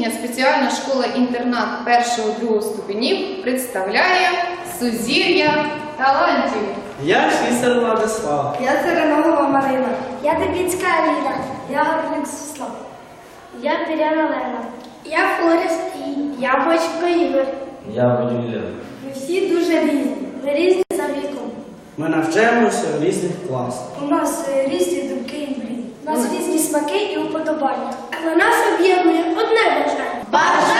загальноосвітня спеціальна школа-інтернат першого-другого ступенів представляє сузір'я талантів. Я Фісер Владислав. Я Цереногова Марина. Я Дебіцька Аліна. Я Гарник Суслав. Я Піряна Лена. Я Флоріс і я Бочко Ігор. Я Водюля. Ми всі дуже різні. Ми різні за віком. Ми навчаємося в різних класах. У нас е, різні думки і мрії. У нас різні смаки і уподобання. Але нас об'єднує одне бажання.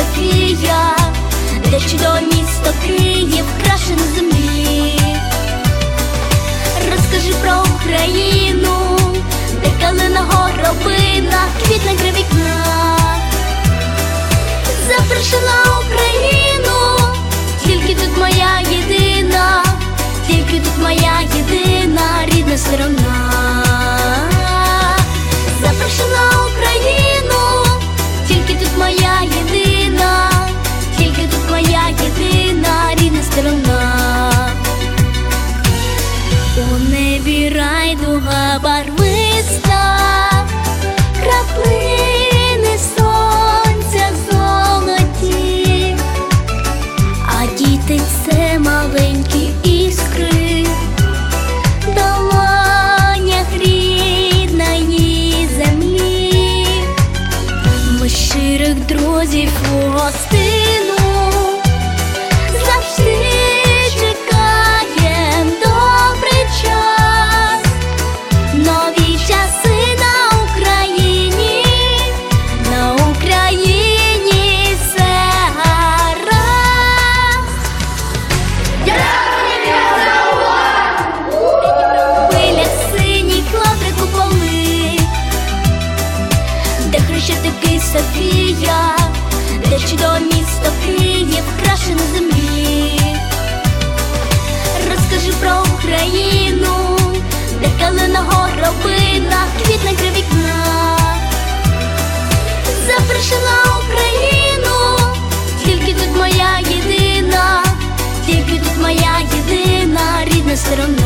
Софія, де чудове місто Київ, крашене землі. Розкажи про Україну, де калина горобина, край вікна. Запрошена Україну, тільки тут моя єдина, тільки тут моя єдина рідна сторона. У гостину. Тут моя